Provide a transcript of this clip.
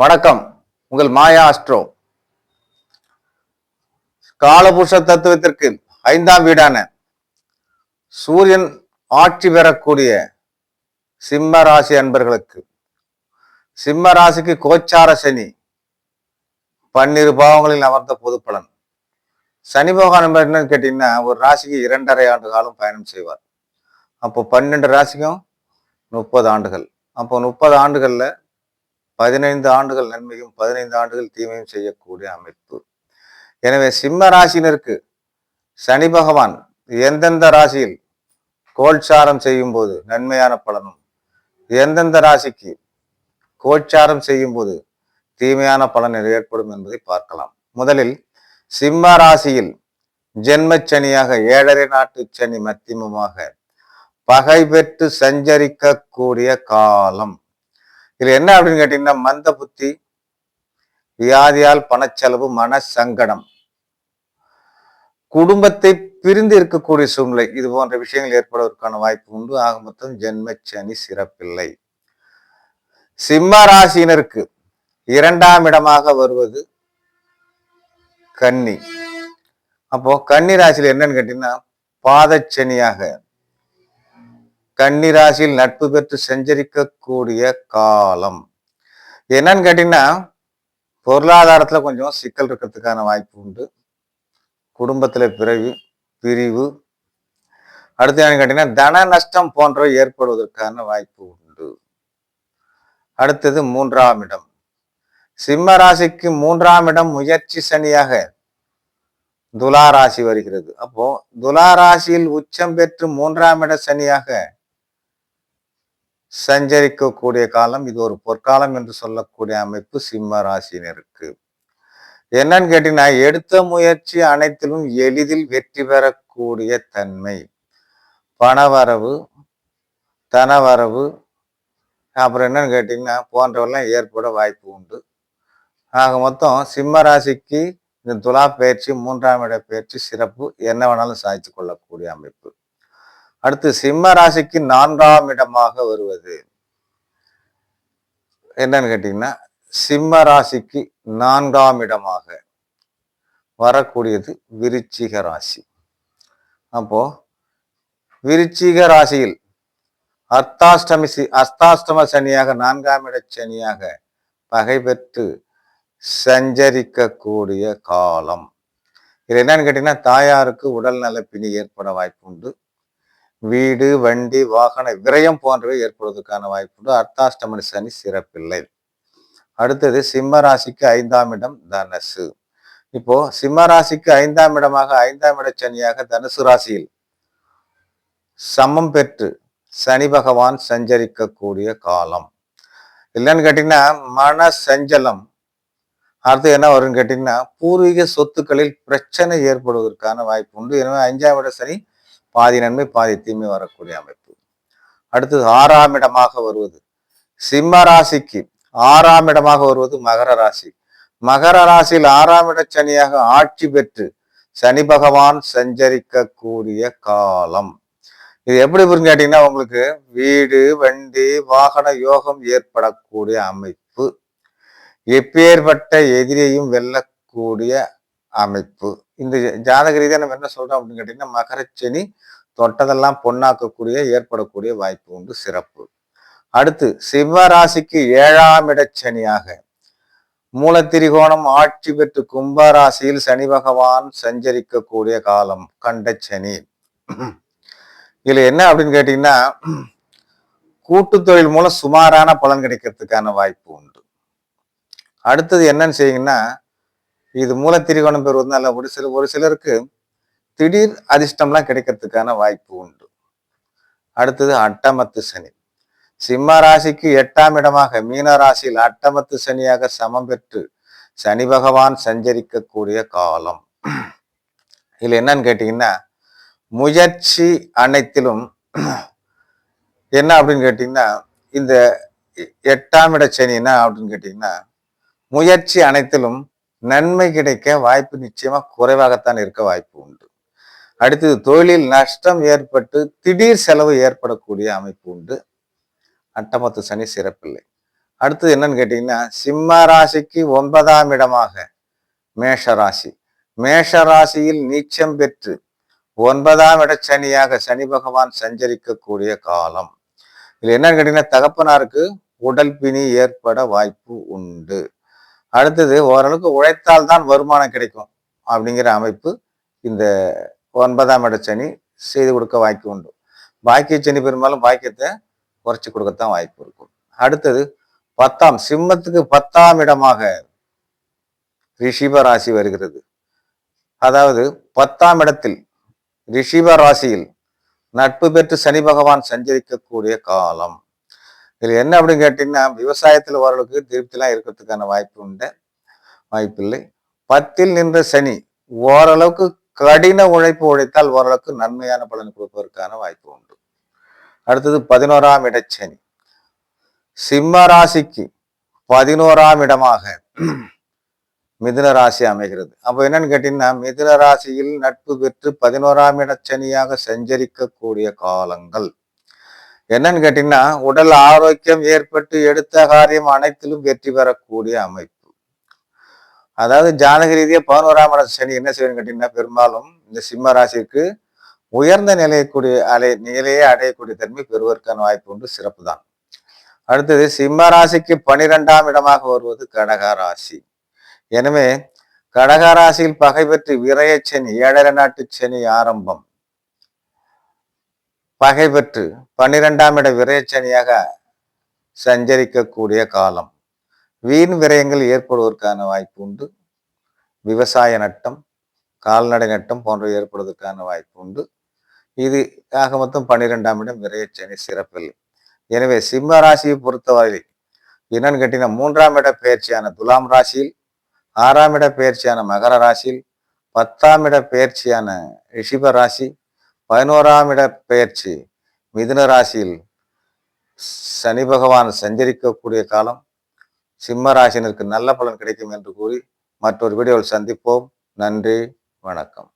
வணக்கம். உங்கள் மாயா அஸ்ட்ரோ. காலபுருஷ தத்துவத்திற்கு ஐந்தாம் வீடான சூரியன் ஆட்சி பெறக்கூடிய சிம்ம ராசி அன்பர்களுக்கு. சிம்ம ராசிக்கு கோச்சார சனி. பன்னிரு பாவங்களில் அமர்ந்த பொது பலன். சனி பகவான் என்னன்னு கேட்டீங்கன்னா ஒரு ராசிக்கு இரண்டரை ஆண்டு காலம் பயணம் செய்வார். அப்போ பன்னெண்டு ராசிக்கும் முப்பது ஆண்டுகள். அப்போ முப்பது ஆண்டுகளில் பதினைந்து ஆண்டுகள் நன்மையும் பதினைந்து ஆண்டுகள் தீமையும் செய்யக்கூடிய அமைப்பு. எனவே சிம்ம ராசினருக்கு சனி பகவான் எந்தெந்த ராசியில் கோல்சாரம் செய்யும் போது நன்மையான பலனும் எந்தெந்த ராசிக்கு கோச்சாரம் செய்யும் போது தீமையான பலன் ஏற்படும் என்பதை பார்க்கலாம். முதலில் சிம்ம ராசியில் ஜென்மச்சனியாக ஏழரை நாட்டு சனி மத்தியமமாக பகை பெற்று சஞ்சரிக்கக்கூடிய காலம். இதுல என்ன அப்படின்னு கேட்டீங்கன்னா மந்த புத்தி வியாதியால் பணச்செலவு மன சங்கடம் குடும்பத்தை பிரிந்து இருக்கக்கூடிய சூழ்நிலை இது போன்ற விஷயங்கள் ஏற்படுவதற்கான வாய்ப்பு உண்டு. ஆக மொத்தம் ஜென்மச்சனி சிறப்பில்லை. சிம்ம ராசியினருக்கு இரண்டாம் இடமாக வருவது கன்னி. அப்போ கன்னி ராசியில் என்னன்னு கேட்டீங்கன்னா பாதச்சனியாக கன்னிராசியில் நட்பு பெற்று செஞ்சரிக்கக்கூடிய காலம். என்னன்னு கேட்டீங்கன்னா பொருளாதாரத்தில் கொஞ்சம் சிக்கல் இருக்கிறதுக்கான வாய்ப்பு உண்டு. குடும்பத்தில் பிறவி பிரிவு. அடுத்து என்னன்னு கேட்டீங்கன்னா தன நஷ்டம் போன்றவை ஏற்படுவதற்கான வாய்ப்பு உண்டு. அடுத்தது மூன்றாம் இடம். சிம்ம ராசிக்கு மூன்றாம் இடம் முயற்சி சனியாக துலா ராசி வருகிறது. அப்போ துலா ராசியில் உச்சம் பெற்று மூன்றாம் இட சனியாக சஞ்சரிக்கக்கூடிய காலம் இது ஒரு பொற்காலம் என்று சொல்லக்கூடிய அமைப்பு சிம்ம ராசினருக்கு என்னன்னு கேட்டீங்கன்னா எடுத்த முயற்சி அனைத்திலும் எளிதில் வெற்றி பெறக்கூடிய தன்மை. பணவரவு தனவரவு அப்புறம் என்னன்னு கேட்டீங்கன்னா போன்றவெல்லாம் ஏற்பட வாய்ப்பு உண்டு. ஆக மொத்தம் சிம்ம ராசிக்கு இந்த துலா பயிற்சி மூன்றாம் இட பயிற்சி சிறப்பு என்ன வேணாலும் சாதித்து கொள்ளக்கூடிய அமைப்பு. அடுத்து சிம்ம ராசிக்கு நான்காம் இடமாக வருவது. என்னன்னு கேட்டீங்கன்னா சிம்ம ராசிக்கு நான்காம் இடமாக வரக்கூடியது விருச்சிக ராசி. அப்போ விருச்சிக ராசியில் அர்த்தாஷ்டமி சி அர்த்தாஷ்டம சனியாக நான்காம் இட சனியாக பகை பெற்று சஞ்சரிக்கக்கூடிய காலம். இது என்னன்னு கேட்டீங்கன்னா தாயாருக்கு உடல் நலப்பிணி ஏற்பட வாய்ப்பு உண்டு வீடு வண்டி வாகன விரயம் போன்றவை ஏற்படுவதற்கான வாய்ப்பு உண்டு அர்த்தாஷ்டமணி சனி சிறப்பில்லை. அடுத்தது சிம்ம ராசிக்கு ஐந்தாம் இடம் தனுசு. இப்போ சிம்ம ராசிக்கு ஐந்தாம் இடமாக ஐந்தாம் இட சனியாக தனுசு ராசியில் சமம் பெற்று சனி பகவான் சஞ்சரிக்கக்கூடிய காலம். இல்லைன்னு கேட்டீங்கன்னா மன சஞ்சலம். அடுத்து என்ன வரும்னு கேட்டீங்கன்னா பூர்வீக சொத்துக்களில் பிரச்சனை ஏற்படுவதற்கான வாய்ப்பு உண்டு எனவே ஐந்தாம் இட சனி பாதி நன்மை பாதி தீமை வரக்கூடிய அமைப்பு. அடுத்தது ஆறாம் இடமாக வருவது. சிம்ம ராசிக்கு ஆறாம் இடமாக வருவது மகர ராசி. மகர ராசியில் ஆறாம் இட சனியாக ஆட்சி பெற்று சனி பகவான் சஞ்சரிக்கக்கூடிய காலம். இது எப்படி புரிஞ்சு கேட்டீங்கன்னா உங்களுக்கு வீடு வண்டி வாகன யோகம் ஏற்படக்கூடிய அமைப்பு. எப்பேற்பட்ட எதிரியையும் வெல்லக்கூடிய அமைப்பு. இந்த ஜாதக ரீதியாக நம்ம என்ன சொல்றோம் அப்படின்னு கேட்டீங்கன்னா மகரச்சனி தொட்டதெல்லாம் பொன்னாக்கக்கூடிய ஏற்படக்கூடிய வாய்ப்பு உண்டு சிறப்பு. அடுத்து சிவராசிக்கு ஏழாம் இடச்சனியாக மூலத்திரிகோணம் ஆட்சி பெற்று கும்பராசியில் சனி பகவான் சஞ்சரிக்கக்கூடிய காலம் கண்ட சனி. இதுல என்ன அப்படின்னு கேட்டீங்கன்னா கூட்டு தொழில் மூலம் சுமாரான பலன் கிடைக்கிறதுக்கான வாய்ப்பு உண்டு. அடுத்தது என்னன்னு செய்யுங்கன்னா இது மூல திரிகோணம் பெறுவதனால ஒரு சில ஒரு சிலருக்கு திடீர் அதிர்ஷ்டம்லாம் கிடைக்கிறதுக்கான வாய்ப்பு உண்டு. அடுத்தது அட்டமத்து சனி. சிம்ம ராசிக்கு எட்டாம் இடமாக மீன ராசியில் அட்டமத்து சனியாக சமம் பெற்று சனி பகவான் சஞ்சரிக்கக்கூடிய காலம். இதில் என்னன்னு கேட்டிங்கன்னா முயற்சி அனைத்திலும் என்ன அப்படின்னு கேட்டிங்கன்னா இந்த எட்டாம் இட சனி என்ன அப்படின்னு கேட்டிங்கன்னா முயற்சி அனைத்திலும் நன்மை கிடைக்க வாய்ப்பு நிச்சயமா குறைவாகத்தான் இருக்க வாய்ப்பு உண்டு. அடுத்தது தொழிலில் நஷ்டம் ஏற்பட்டு திடீர் செலவு ஏற்படக்கூடிய அமைப்பு உண்டு. அட்டமத்து சனி சிறப்பில்லை. அடுத்தது என்னன்னு கேட்டீங்கன்னா சிம்ம ராசிக்கு ஒன்பதாம் இடமாக மேஷ ராசி. மேஷ ராசியில் நீச்சம் பெற்று ஒன்பதாம் இட சனியாக சனி பகவான் சஞ்சரிக்கக்கூடிய காலம். இதுல என்னன்னு கேட்டீங்கன்னா தகப்பனாருக்கு உடல் பிணி ஏற்பட வாய்ப்பு உண்டு. அடுத்தது ஓரளவுக்கு உழைத்தால் தான் வருமானம் கிடைக்கும் அப்படிங்கிற அமைப்பு இந்த ஒன்பதாம் இட சனி செய்து கொடுக்க வாய்ப்பு உண்டு. பாக்கிய சனி பெரும்பாலும் பாக்கியத்தை குறைச்சி கொடுக்கத்தான் வாய்ப்பு இருக்கும். அடுத்தது பத்தாம் சிம்மத்துக்கு பத்தாம் இடமாக ரிஷிப ராசி வருகிறது. அதாவது பத்தாம் இடத்தில் ரிஷிப ராசியில் நட்பு பெற்று சனி பகவான் சஞ்சரிக்கக்கூடிய காலம். இதில் என்ன அப்படின்னு கேட்டிங்கன்னா விவசாயத்தில் ஓரளவுக்கு திருப்திலாம் இருக்கிறதுக்கான வாய்ப்பு உண்டு. வாய்ப்பில்லை பத்தில் நின்ற சனி ஓரளவுக்கு கடின உழைப்பு உழைத்தால் ஓரளவுக்கு நன்மையான பலன் கொடுப்பதற்கான வாய்ப்பு உண்டு. அடுத்தது பதினோராம் இடச்சனி சிம்ம ராசிக்கு பதினோராம் இடமாக மிதுன ராசி அமைகிறது. அப்போ என்னன்னு கேட்டீங்கன்னா மிதுன ராசியில் நட்பு பெற்று பதினோராம் இடச்சனியாக சஞ்சரிக்கக்கூடிய காலங்கள். என்னன்னு கேட்டீங்கன்னா உடல் ஆரோக்கியம் ஏற்பட்டு எடுத்த காரியம் அனைத்திலும் வெற்றி பெறக்கூடிய அமைப்பு. அதாவது ஜானக ரீதியா பதினோராம் சனி என்ன செய்யணும் கேட்டீங்கன்னா பெரும்பாலும் இந்த சிம்ம ராசிக்கு உயர்ந்த நிலையக்கூடிய அலை நிலையை அடையக்கூடிய தன்மை பெறுவதற்கான வாய்ப்பு உண்டு சிறப்பு தான். அடுத்தது சிம்ம ராசிக்கு பனிரெண்டாம் இடமாக வருவது கடக ராசி. எனவே கடக ராசியில் பகை பெற்று விரயச்சனி ஏழரை நாட்டு சனி ஆரம்பம். பகை பெற்று பன்னிரெண்டாம் இட விரயச்சனியாக சஞ்சரிக்கக்கூடிய காலம். வீண் விரயங்கள் ஏற்படுவதற்கான வாய்ப்பு உண்டு. விவசாய நட்டம் கால்நடை நட்டம் போன்ற ஏற்படுவதற்கான வாய்ப்பு உண்டு. இது ஆக மொத்தம் பன்னிரெண்டாம் இடம் விரயச்சனி சிறப்பில்லை எனவே சிம்ம ராசியை பொறுத்தவரை என்னன்னு கேட்டீங்கன்னா மூன்றாம் இட பயிற்சியான துலாம் ராசியில் ஆறாம் இட பயிற்சியான மகர ராசியில் பத்தாம் இட பயிற்சியான ரிஷிப ராசி பதினோராம் இட பெயர்ச்சி மிதுன ராசியில் சனி பகவான் சஞ்சரிக்கக்கூடிய காலம். சிம்ம ராசினருக்கு நல்ல பலன் கிடைக்கும் என்று கூறி மற்றொரு வீடியோவில் சந்திப்போம். நன்றி வணக்கம்.